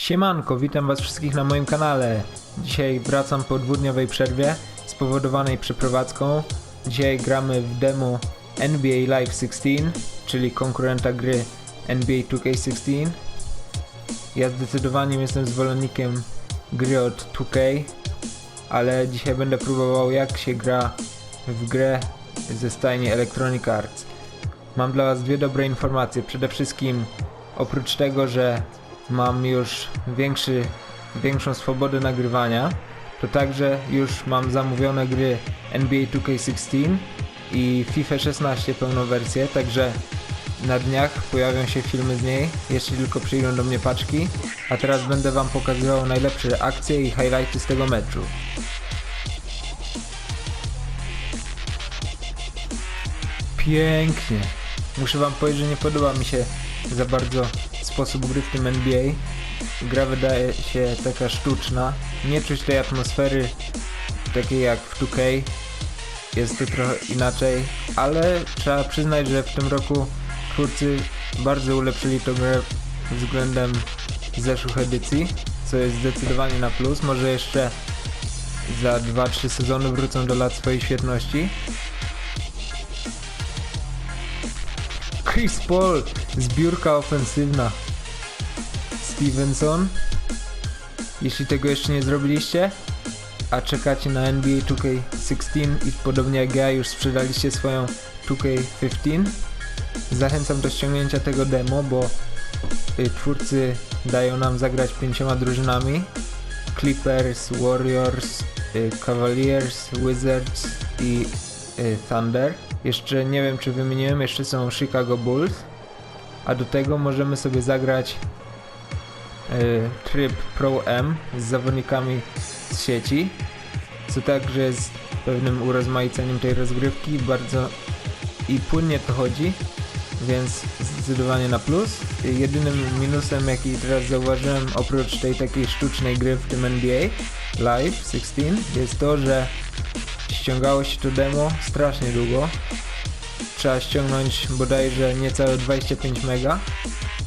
Siemanko, witam was wszystkich na moim kanale. Dzisiaj wracam po dwudniowej przerwie spowodowanej przeprowadzką. Dzisiaj gramy w demo NBA Live 16, czyli konkurenta gry NBA 2K16. Ja zdecydowanie jestem zwolennikiem gry od 2K, ale dzisiaj będę próbował jak się gra w grę ze stajni Electronic Arts. Mam dla Was dwie dobre informacje. Przede wszystkim, oprócz tego, że mam już większy, większą swobodę nagrywania, to także już mam zamówione gry NBA 2K16 i FIFA 16 pełną wersję, także na dniach pojawią się filmy z niej, jeśli tylko przyjdą do mnie paczki. A teraz będę Wam pokazywał najlepsze akcje i highlighty z tego meczu. Pięknie. Muszę wam powiedzieć, że nie podoba mi się za bardzo sposób gry w tym NBA. Gra wydaje się taka sztuczna. Nie czuć tej atmosfery takiej jak w 2K. Jest to trochę inaczej, ale trzeba przyznać, że w tym roku twórcy bardzo ulepszyli tę grę względem zeszłych edycji, co jest zdecydowanie na plus. Może jeszcze za 2-3 sezony wrócą do lat swojej świetności. Chris Paul, zbiórka ofensywna. Stevenson. Jeśli tego jeszcze nie zrobiliście, a czekacie na NBA 2K16 i podobnie jak ja już sprzedaliście swoją 2K15, zachęcam do ściągnięcia tego demo, bo y, twórcy dają nam zagrać pięcioma drużynami. Clippers, Warriors, y, Cavaliers, Wizards i y, Thunder. Jeszcze nie wiem czy wymieniłem, jeszcze są Chicago Bulls. A do tego możemy sobie zagrać y, tryb Pro M z zawodnikami z sieci. Co także jest pewnym urozmaiceniem tej rozgrywki. Bardzo i płynnie to chodzi, więc zdecydowanie na plus. Jedynym minusem jaki teraz zauważyłem oprócz tej takiej sztucznej gry w tym NBA Live 16 jest to, że ściągało się to demo strasznie długo. Trzeba ściągnąć bodajże niecałe 25 mega,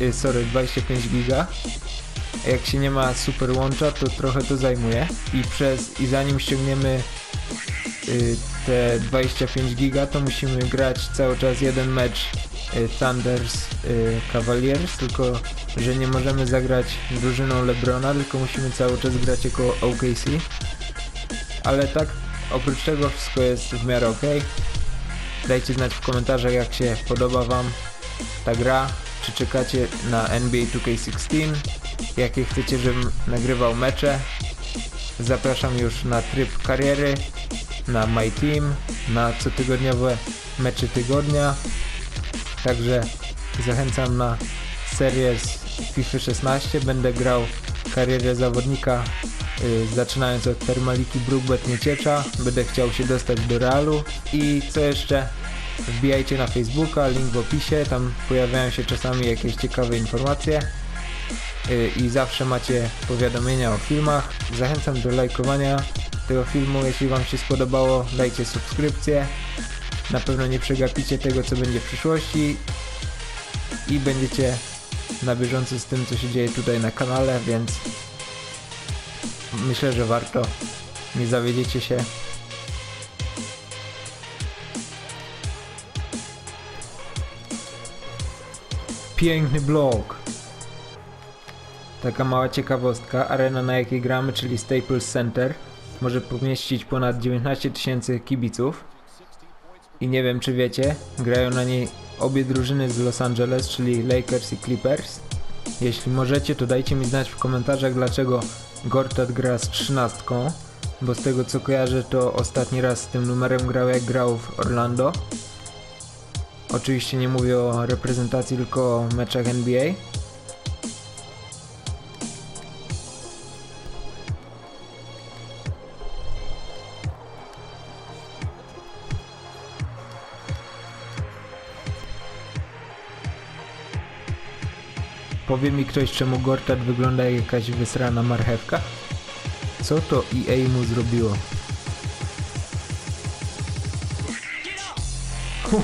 y, sorry 25 giga. Jak się nie ma super łącza, to trochę to zajmuje i przez i zanim ściągniemy y, te 25 giga, to musimy grać cały czas jeden mecz y, Thunders Cavaliers, tylko że nie możemy zagrać drużyną Lebrona, tylko musimy cały czas grać jako OKC. Ale tak, oprócz tego wszystko jest w miarę ok. Dajcie znać w komentarzach jak się podoba wam ta gra, czy czekacie na NBA 2K16, jakie chcecie, żebym nagrywał mecze. Zapraszam już na tryb kariery, na My Team, na cotygodniowe mecze tygodnia. Także zachęcam na serię z FIFA 16. Będę grał karierę zawodnika zaczynając od Termaliki Brookbet Nieciecza. Będę chciał się dostać do Realu. I co jeszcze? Wbijajcie na Facebooka, link w opisie, tam pojawiają się czasami jakieś ciekawe informacje y, i zawsze macie powiadomienia o filmach. Zachęcam do lajkowania tego filmu, jeśli Wam się spodobało, dajcie subskrypcję. Na pewno nie przegapicie tego, co będzie w przyszłości i będziecie na bieżąco z tym, co się dzieje tutaj na kanale, więc myślę, że warto. Nie zawiedziecie się. Piękny blok. Taka mała ciekawostka, arena na jakiej gramy, czyli Staples Center, może pomieścić ponad 19 tysięcy kibiców. I nie wiem czy wiecie, grają na niej obie drużyny z Los Angeles, czyli Lakers i Clippers. Jeśli możecie, to dajcie mi znać w komentarzach, dlaczego Gortat gra z trzynastką, bo z tego co kojarzę, to ostatni raz z tym numerem grał jak grał w Orlando. Oczywiście nie mówię o reprezentacji, tylko o meczach NBA. Powie mi ktoś, czemu Gortat wygląda jak jakaś wysrana marchewka? Co to EA mu zrobiło? Ho!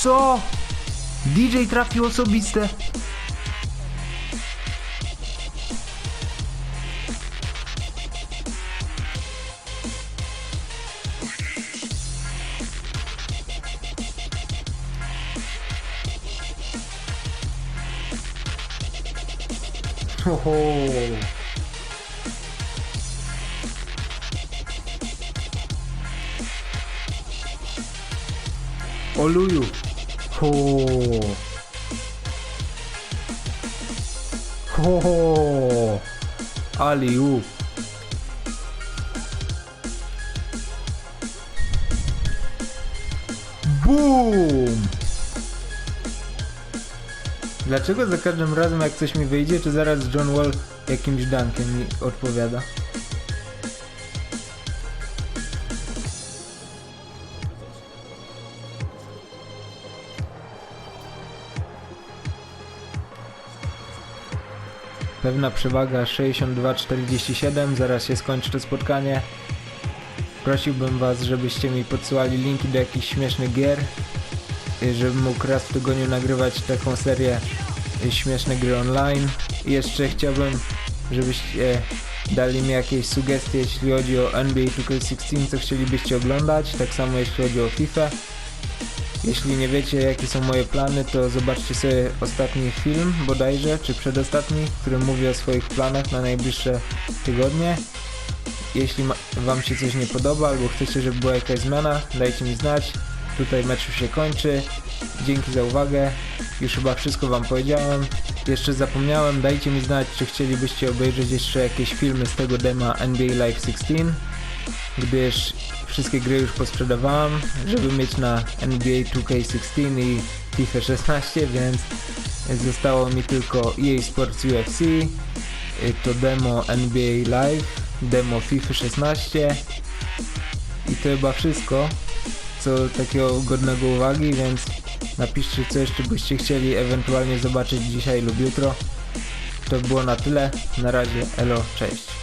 Co? DJ trafił osobiste. Oho. Oluju. Ho. Ho. ho. Aliu. Boom! Dlaczego za każdym razem jak coś mi wyjdzie, to zaraz John Wall jakimś dunkiem mi odpowiada? Pewna przewaga 62-47, zaraz się skończy to spotkanie. Prosiłbym was, żebyście mi podsyłali linki do jakichś śmiesznych gier, żebym mógł raz w tygodniu nagrywać taką serię y, śmieszne gry online. I jeszcze chciałbym, żebyście dali mi jakieś sugestie, jeśli chodzi o NBA 2K16, co chcielibyście oglądać, tak samo jeśli chodzi o FIFA. Jeśli nie wiecie jakie są moje plany, to zobaczcie sobie ostatni film bodajże, czy przedostatni, w którym mówię o swoich planach na najbliższe tygodnie. Jeśli wam się coś nie podoba albo chcecie, żeby była jakaś zmiana, dajcie mi znać. Tutaj mecz już się kończy. Dzięki za uwagę. Już chyba wszystko wam powiedziałem. Jeszcze zapomniałem, dajcie mi znać, czy chcielibyście obejrzeć jeszcze jakieś filmy z tego dema NBA Live 16 gdyż wszystkie gry już posprzedawałem, żeby mieć na NBA 2K16 i FIFA 16, więc zostało mi tylko EA Sports UFC, to demo NBA Live, demo FIFA 16 i to chyba wszystko, co takiego godnego uwagi, więc napiszcie co jeszcze byście chcieli ewentualnie zobaczyć dzisiaj lub jutro. To było na tyle, na razie, elo, cześć.